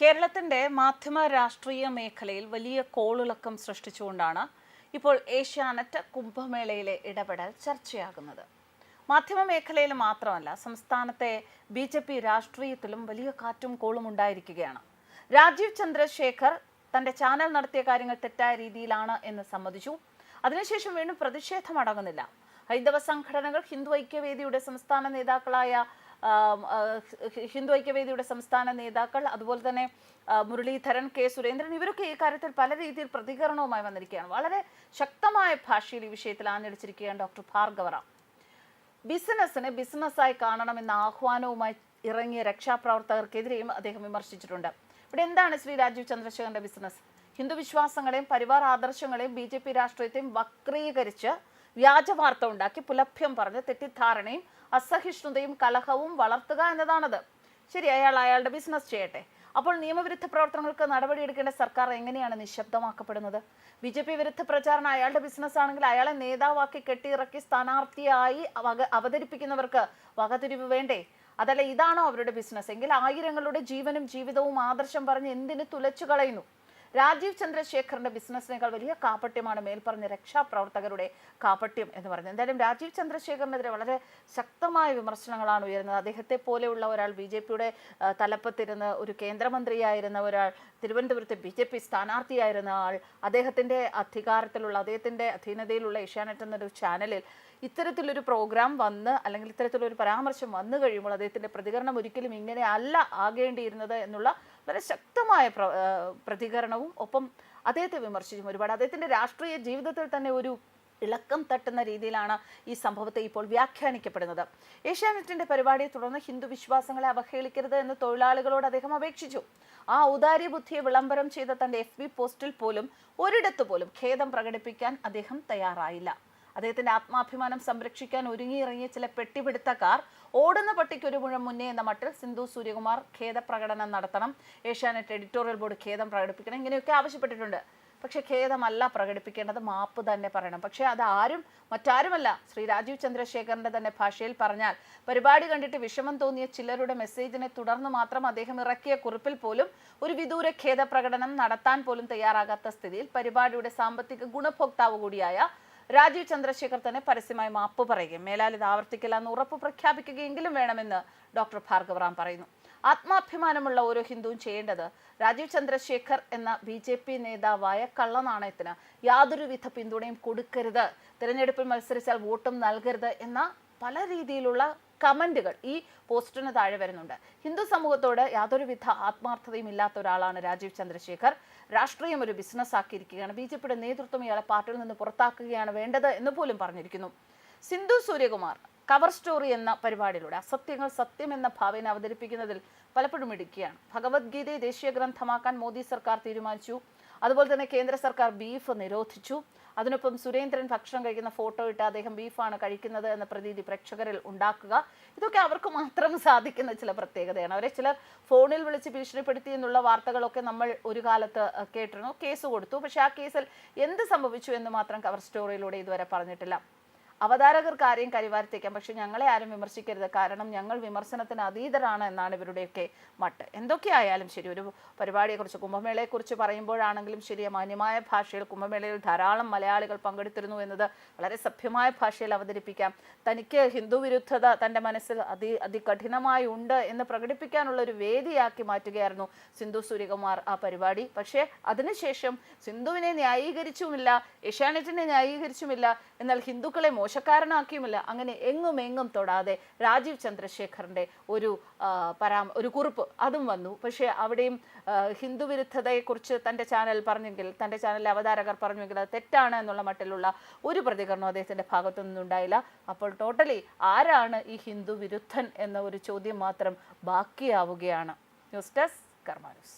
കേരളത്തിന്റെ മാധ്യമ രാഷ്ട്രീയ മേഖലയിൽ വലിയ കോളിളക്കം സൃഷ്ടിച്ചുകൊണ്ടാണ് ഇപ്പോൾ ഏഷ്യാനെറ്റ് കുംഭമേളയിലെ ഇടപെടൽ ചർച്ചയാകുന്നത്. മാധ്യമ മേഖലയിൽ മാത്രമല്ല സംസ്ഥാനത്തെ ബി ജെ പി രാഷ്ട്രീയത്തിലും വലിയ കാറ്റും കോളും ഉണ്ടായിരിക്കുകയാണ്. രാജീവ് ചന്ദ്രശേഖർ തന്റെ ചാനൽ നടത്തിയ കാര്യങ്ങൾ തെറ്റായ രീതിയിലാണ് എന്ന് സമ്മതിച്ചു. അതിനുശേഷം വീണ്ടും പ്രതിഷേധം അടങ്ങുന്നില്ല. ഹൈന്ദവ സംഘടനകൾ ഹിന്ദു ഐക്യവേദിയുടെ സംസ്ഥാന നേതാക്കളായ ഹിന്ദു ഐക്യവേദിയുടെ സംസ്ഥാന നേതാക്കൾ അതുപോലെ തന്നെ മുരളീധരൻ കെ. സുരേന്ദ്രൻ ഇവരൊക്കെ ഈ കാര്യത്തിൽ പല രീതിയിൽ പ്രതികരണവുമായി വന്നിരിക്കുകയാണ്. വളരെ ശക്തമായ ഭാഷയിൽ ഈ വിഷയത്തിൽ ആഞ്ഞടിച്ചിരിക്കുകയാണ് ഡോക്ടർ ഭാർഗവറാം ബിസിനസ്സിനെ ബിസിനസ്സായി കാണണമെന്ന ആഹ്വാനവുമായി ഇറങ്ങിയ രക്ഷാപ്രവർത്തകർക്കെതിരെയും അദ്ദേഹം വിമർശിച്ചിട്ടുണ്ട്. ഇവിടെ എന്താണ് ശ്രീ രാജീവ് ചന്ദ്രശേഖരന്റെ ബിസിനസ് ഹിന്ദു വിശ്വാസങ്ങളെയും പരിവാർ ആദർശങ്ങളെയും ബി ജെ പി രാഷ്ട്രീയത്തെയും വക്രീകരിച്ച് വ്യാജ വാർത്ത ഉണ്ടാക്കി പുലഭ്യം പറഞ്ഞ് തെറ്റിദ്ധാരണയും അസഹിഷ്ണുതയും കലഹവും വളർത്തുക എന്നതാണത്. ശരി അയാൾ അയാളുടെ ബിസിനസ് ചെയ്യട്ടെ. അപ്പോൾ നിയമവിരുദ്ധ പ്രവർത്തനങ്ങൾക്ക് നടപടിയെടുക്കേണ്ട സർക്കാർ എങ്ങനെയാണ് നിശബ്ദമാക്കപ്പെടുന്നത്? ബി ജെ പി വിരുദ്ധ പ്രചാരണം അയാളുടെ ബിസിനസ് ആണെങ്കിൽ അയാളെ നേതാവാക്കി കെട്ടിയിറക്കി സ്ഥാനാർത്ഥിയായി അവ- അവതരിപ്പിക്കുന്നവർക്ക് വകതിരിവ് വേണ്ടേ? അതല്ല ഇതാണോ അവരുടെ ബിസിനസ്? എങ്കിൽ ആയിരങ്ങളുടെ ജീവനും ജീവിതവും ആദർശം പറഞ്ഞ് എന്തിന് തുലച്ചു കളയുന്നു? രാജീവ് ചന്ദ്രശേഖറിന്റെ ബിസിനസ്സിനേക്കാൾ വലിയ കാപ്പട്യമാണ് മേൽപ്പറഞ്ഞ രക്ഷാപ്രവർത്തകരുടെ കാപ്പട്യം എന്ന് പറയുന്നത്. എന്തായാലും രാജീവ് ചന്ദ്രശേഖറിനെതിരെ വളരെ ശക്തമായ വിമർശനങ്ങളാണ് ഉയരുന്നത്. അദ്ദേഹത്തെ പോലെയുള്ള ഒരാൾ ബി ജെ പിയുടെ തലപ്പത്തിരുന്ന് ഒരു കേന്ദ്രമന്ത്രിയായിരുന്ന ഒരാൾ തിരുവനന്തപുരത്തെ ബി ജെ പി സ്ഥാനാർത്ഥിയായിരുന്ന ആൾ അദ്ദേഹത്തിന്റെ അധികാരത്തിലുള്ള അദ്ദേഹത്തിന്റെ അധീനതയിലുള്ള ഏഷ്യാനെറ്റ് എന്നൊരു ചാനലിൽ ഇത്തരത്തിലൊരു പ്രോഗ്രാം വന്ന് അല്ലെങ്കിൽ ഇത്തരത്തിലൊരു പരാമർശം വന്നു കഴിയുമ്പോൾ അദ്ദേഹത്തിന്റെ പ്രതികരണം ഒരിക്കലും ഇങ്ങനെ അല്ല ആകേണ്ടിയിരുന്നത് എന്നുള്ള വളരെ ശക്തമായ പ്ര- പ്രതികരണവും ഒപ്പം അദ്ദേഹത്തെ വിമർശിച്ചും ഒരുപാട് അദ്ദേഹത്തിന്റെ രാഷ്ട്രീയ ജീവിതത്തിൽ തന്നെ ഒരു ഇളക്കം തട്ടുന്ന രീതിയിലാണ് ഈ സംഭവത്തെ ഇപ്പോൾ വ്യാഖ്യാനിക്കപ്പെടുന്നത്. ഏഷ്യാനെറ്റിന്റെ പരിപാടിയെ തുടർന്ന് ഹിന്ദു വിശ്വാസങ്ങളെ അവഹേളിക്കരുത് എന്ന് തൊഴിലാളികളോട് അദ്ദേഹം അപേക്ഷിച്ചു. ആ ഔദാര്യ ബുദ്ധിയെ വിളംബരം ചെയ്ത തന്റെ എഫ് പോസ്റ്റിൽ പോലും ഒരിടത്തു പോലും ഖേദം പ്രകടിപ്പിക്കാൻ അദ്ദേഹം തയ്യാറായില്ല. അദ്ദേഹത്തിന്റെ ആത്മാഭിമാനം സംരക്ഷിക്കാൻ ഒരുങ്ങിയിറങ്ങിയ ചില പെട്ടിപിടുത്തക്കാർ ഓടുന്ന പട്ടിക്ക് ഒരു മുഴം മുന്നേ എന്ന മട്ടിൽ സിന്ധു സൂര്യകുമാർ ഖേദപ്രകടനം നടത്തണം. ഏഷ്യാനെറ്റ് എഡിറ്റോറിയൽ ബോർഡ് ഖേദം പ്രകടിപ്പിക്കണം. ഇങ്ങനെയൊക്കെ ആവശ്യപ്പെട്ടിട്ടുണ്ട്. പക്ഷെ ഖേദമല്ല പ്രകടിപ്പിക്കേണ്ടത് മാപ്പ് തന്നെ പറയണം. പക്ഷെ അത് ആരും മറ്റാരുമല്ല. ശ്രീ രാജീവ് ചന്ദ്രശേഖരന്റെ തന്നെ ഭാഷയിൽ പറഞ്ഞാൽ പരിപാടി കണ്ടിട്ട് വിഷമം തോന്നിയ ചിലരുടെ മെസ്സേജിനെ തുടർന്ന് മാത്രം അദ്ദേഹം ഇറക്കിയ കുറിപ്പിൽ പോലും ഒരു വിദൂര ഖേദ പ്രകടനം നടത്താൻ പോലും തയ്യാറാകാത്ത സ്ഥിതിയിൽ പരിപാടിയുടെ സാമ്പത്തിക ഗുണഭോക്താവ് കൂടിയായ രാജീവ് ചന്ദ്രശേഖർ തന്നെ പരസ്യമായി മാപ്പ് പറയുകയും മേലാൽ ഇത് ആവർത്തിക്കില്ല എന്ന് ഉറപ്പ് പ്രഖ്യാപിക്കുകയെങ്കിലും വേണമെന്ന് ഡോക്ടർ ഭാർഗവറാം പറയുന്നു. ആത്മാഭിമാനമുള്ള ഓരോ ഹിന്ദുവും ചെയ്യേണ്ടത് രാജീവ് ചന്ദ്രശേഖർ എന്ന ബി ജെ പി നേതാവായ കള്ളനാണയത്തിന് യാതൊരുവിധ പിന്തുണയും കൊടുക്കരുത്. തിരഞ്ഞെടുപ്പിൽ മത്സരിച്ചാൽ വോട്ടും നൽകരുത് എന്ന പല രീതിയിലുള്ള കമന്റുകൾ ഈ പോസ്റ്റിന് താഴെ വരുന്നുണ്ട്. ഹിന്ദു സമൂഹത്തോട് യാതൊരുവിധ ആത്മാർത്ഥതയും ഇല്ലാത്ത ഒരാളാണ് രാജീവ് ചന്ദ്രശേഖർ. രാഷ്ട്രീയം ഒരു ബിസിനസ് ആക്കിയിരിക്കുകയാണ്. ബി ജെ പിയുടെ നേതൃത്വം ഇയാളെ പാർട്ടിയിൽ നിന്ന് പുറത്താക്കുകയാണ് വേണ്ടത് എന്ന് പോലും പറഞ്ഞിരിക്കുന്നു. സിന്ധു സൂര്യകുമാർ കവർ സ്റ്റോറി എന്ന പരിപാടിയിലൂടെ അസത്യങ്ങൾ സത്യം എന്ന ഭാവന അവതരിപ്പിക്കുന്നതിൽ പലപ്പോഴും ഇടുക്കുകയാണ് ഭഗവത്ഗീതയെ ദേശീയ ഗ്രന്ഥമാക്കാൻ മോദി സർക്കാർ തീരുമാനിച്ചു. അതുപോലെ തന്നെ കേന്ദ്ര സർക്കാർ ബീഫ് നിരോധിച്ചു. അതിനൊപ്പം സുരേന്ദ്രൻ ഭക്ഷണം കഴിക്കുന്ന ഫോട്ടോ ഇട്ട് അദ്ദേഹം ബീഫാണ് കഴിക്കുന്നത് എന്ന പ്രതീതി പ്രേക്ഷകരിൽ ഉണ്ടാക്കുക. ഇതൊക്കെ അവർക്ക് മാത്രം സാധിക്കുന്ന ചില പ്രത്യേകതയാണ്. അവരെ ചിലർ ഫോണിൽ വിളിച്ച് ഭീഷണിപ്പെടുത്തി എന്നുള്ള വാർത്തകളൊക്കെ നമ്മൾ ഒരു കാലത്ത് കേട്ടിരുന്നു. കേസ് കൊടുത്തു. പക്ഷെ ആ കേസിൽ എന്ത് സംഭവിച്ചു എന്ന് മാത്രം കവർ സ്റ്റോറിയിലൂടെ ഇതുവരെ പറഞ്ഞിട്ടില്ല. അവതാരകർക്ക് ആരെയും കരിവാരത്തേക്കാം. പക്ഷെ ഞങ്ങളെ ആരും വിമർശിക്കരുത്. കാരണം ഞങ്ങൾ വിമർശനത്തിന് അതീതരാണ് എന്നാണ് ഇവരുടെയൊക്കെ മട്ട്. എന്തൊക്കെയായാലും ശരി ഒരു പരിപാടിയെക്കുറിച്ച് കുംഭമേളയെക്കുറിച്ച് പറയുമ്പോഴാണെങ്കിലും ശരി മാന്യമായ ഭാഷയിൽ കുംഭമേളയിൽ ധാരാളം മലയാളികൾ പങ്കെടുത്തിരുന്നു എന്നത് വളരെ സഭ്യമായ ഭാഷയിൽ അവതരിപ്പിക്കാം. തനിക്ക് ഹിന്ദു വിരുദ്ധത തന്റെ മനസ്സിൽ അതി അതികഠിനമായി ഉണ്ട് എന്ന് പ്രകടിപ്പിക്കാനുള്ള ഒരു വേദിയാക്കി മാറ്റുകയായിരുന്നു സിന്ധു സൂര്യകുമാർ ആ പരിപാടി. പക്ഷേ അതിനുശേഷം സിന്ധുവിനെ ന്യായീകരിച്ചുമില്ല ഏഷ്യാനെറ്റിനെ ന്യായീകരിച്ചുമില്ല എന്നാൽ ഹിന്ദുക്കളെ മോശക്കാരനാക്കിയുമില്ല അങ്ങനെ എങ്ങും എങ്ങും തൊടാതെ രാജീവ് ചന്ദ്രശേഖറിന്റെ ഒരു പരാ ഒരു കുറിപ്പ് അതും വന്നു. പക്ഷേ അവിടെയും ഹിന്ദുവിരുദ്ധതയെക്കുറിച്ച് ഹിന്ദു വിരുദ്ധതയെക്കുറിച്ച് തന്റെ ചാനൽ പറഞ്ഞെങ്കിൽ തന്റെ ചാനലിലെ അവതാരകർ പറഞ്ഞെങ്കിൽ അത് തെറ്റാണ് എന്നുള്ള മട്ടിലുള്ള ഒരു പ്രതികരണം അദ്ദേഹത്തിന്റെ ഭാഗത്തു നിന്നുണ്ടായില്ല. അപ്പോൾ ടോട്ടലി ആരാണ് ഈ ഹിന്ദു വിരുദ്ധൻ എന്ന ഒരു ചോദ്യം മാത്രം ബാക്കിയാവുകയാണ്. News desk Karma news.